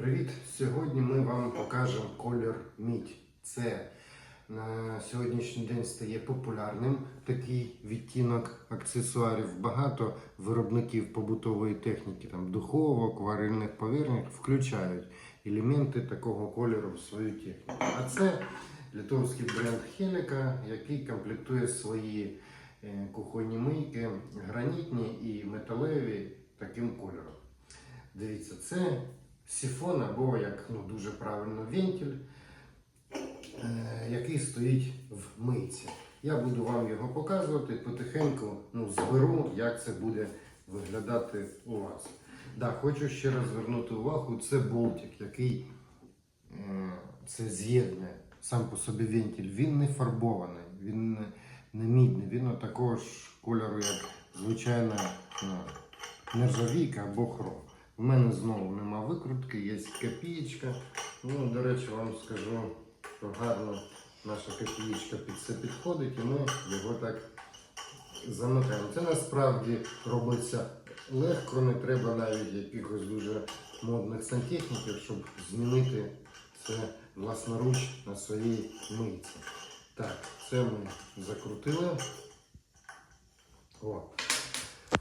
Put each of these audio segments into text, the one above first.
Привіт! Сьогодні ми вам покажемо колір мідь. Це на сьогоднішній день стає популярним такий відтінок аксесуарів. Багато виробників побутової техніки, там духовок, варильних поверхень включають елементи такого кольору в свою техніку. А це литовський бренд Хеліка, який комплектує свої е, кухонні мийки, гранітні і металеві таким кольором. Дивіться, це сифон або як ну, дуже правильно вентиль, е, який стоїть в мийці. Я буду вам його показувати потихеньку ну, зберу, як це буде виглядати у вас. Да, хочу ще раз звернути увагу, це болтик, який е, це з'єднує сам по собі вентиль. Він не фарбований, він не, не мідний, він такого ж кольору, як звичайна ну, нержавійка або хром. У мене знову нема викрутки, є копієчка. Ну, до речі, вам скажу, що гарно наша копієчка під це підходить і ми його так замотаємо. Це насправді робиться легко, не треба навіть якихось дуже модних сантехніків, щоб змінити це власноруч на своїй мийці. Так, це ми закрутили. О.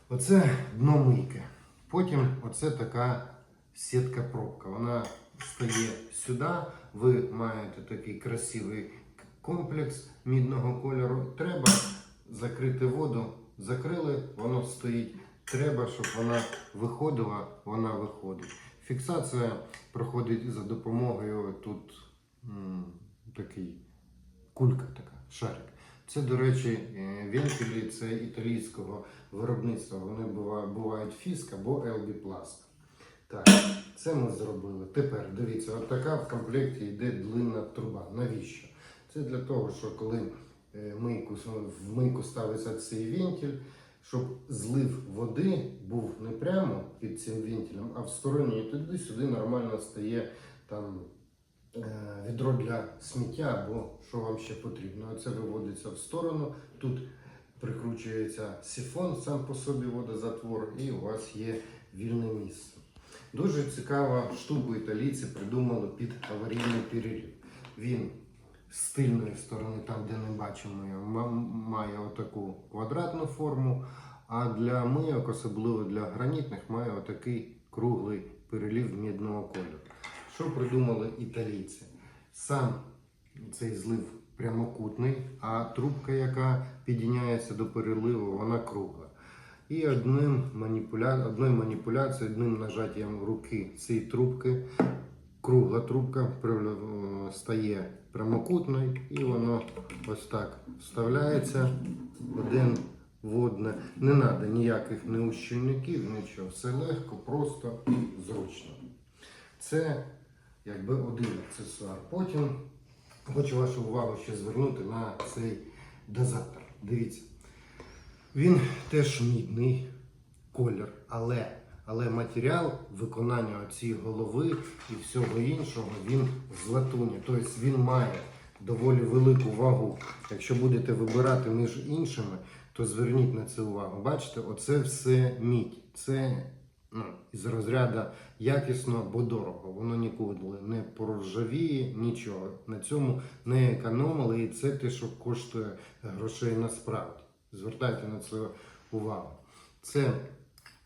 Оце дно мийки. Потім оце така сітка пробка. Вона стає сюди. Ви маєте такий красивий комплекс мідного кольору. Треба закрити воду. Закрили, воно стоїть. Треба, щоб вона виходила, вона виходить. Фіксація проходить за допомогою тут м, такий кулька така, шарик. Це, до речі, е, вентилі це італійського виробництва. Вони бувають фіск або LB Plast. Так, це ми зробили. Тепер дивіться, от така в комплекті йде длинна труба. Навіщо? Це для того, що коли е, мийку, в мийку ставиться цей вентиль, щоб злив води був не прямо під цим вентилем, а в стороні. І туди сюди нормально стає там відро для сміття або що вам ще потрібно. Оце виводиться в сторону. Тут прикручується сифон сам по собі водозатвор, і у вас є вільне місце. Дуже цікава штука італійці придумали під аварійний перерив. Він з тильної сторони, там де не бачимо, його, має отаку квадратну форму, а для мийок, особливо для гранітних, має отакий круглий перелів мідного кольору. Що придумали італійці? Сам цей злив прямокутний, а трубка, яка підійняється до переливу, вона кругла. І одним маніпуля... одною маніпуляцією, одним нажаттям руки цієї трубки, кругла трубка стає прямокутною і воно ось так вставляється один в. Не треба ніяких не ущільників, нічого. Все легко, просто і зручно. Це якби один аксесуар. Потім хочу вашу увагу ще звернути на цей дозатор. Дивіться. Він теж мідний колір, але, але матеріал виконання цієї голови і всього іншого він з латуні. Тобто він має доволі велику вагу. Якщо будете вибирати між іншими, то зверніть на це увагу. Бачите, оце все мідь. Це ну, із розряду якісно, бо дорого. Воно нікуди не поржавіє, нічого. На цьому не економили, і це те, що коштує грошей насправді. Звертайте на це увагу. Це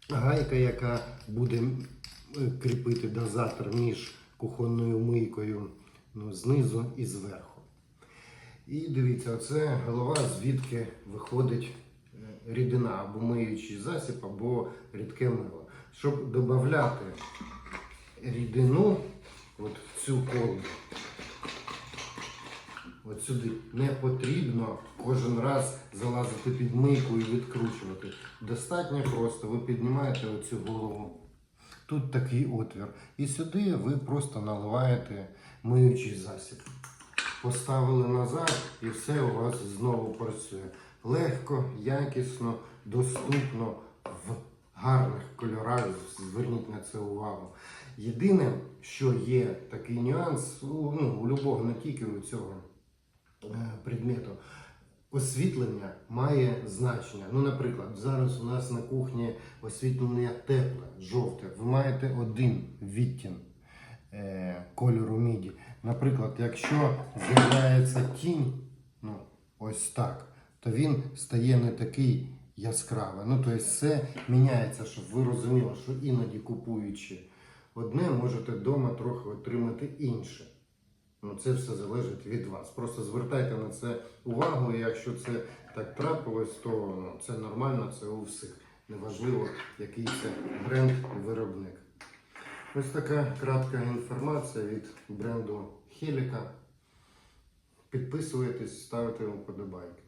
гайка, яка буде кріпити дозатор між кухонною мийкою ну, знизу і зверху. І дивіться, оце голова, звідки виходить е, рідина або миючий засіб, або рідке мило. Щоб додати рідину от в цю колбу, от сюди не потрібно кожен раз залазити під мийку і відкручувати. Достатньо просто ви піднімаєте оцю голову. Тут такий отвір. І сюди ви просто наливаєте миючий засіб. Поставили назад і все у вас знову працює. Легко, якісно, доступно, в гарних кольорах. Зверніть на це увагу. Єдине, що є такий нюанс, ну, у любого, не тільки у цього е, предмету, освітлення має значення. Ну, наприклад, зараз у нас на кухні освітлення тепле, жовте. Ви маєте один відтін е, кольору міді. Наприклад, якщо з'являється тінь, ну, ось так, то він стає не такий яскравий. Ну, тобто все міняється, щоб ви розуміли, що іноді купуючи одне, можете вдома трохи отримати інше. Ну, це все залежить від вас. Просто звертайте на це увагу, і якщо це так трапилось, то ну, це нормально, це у всіх. Неважливо, який це бренд і виробник. Ось така кратка інформація від бренду Хеліка. Підписуйтесь, ставте вподобайки.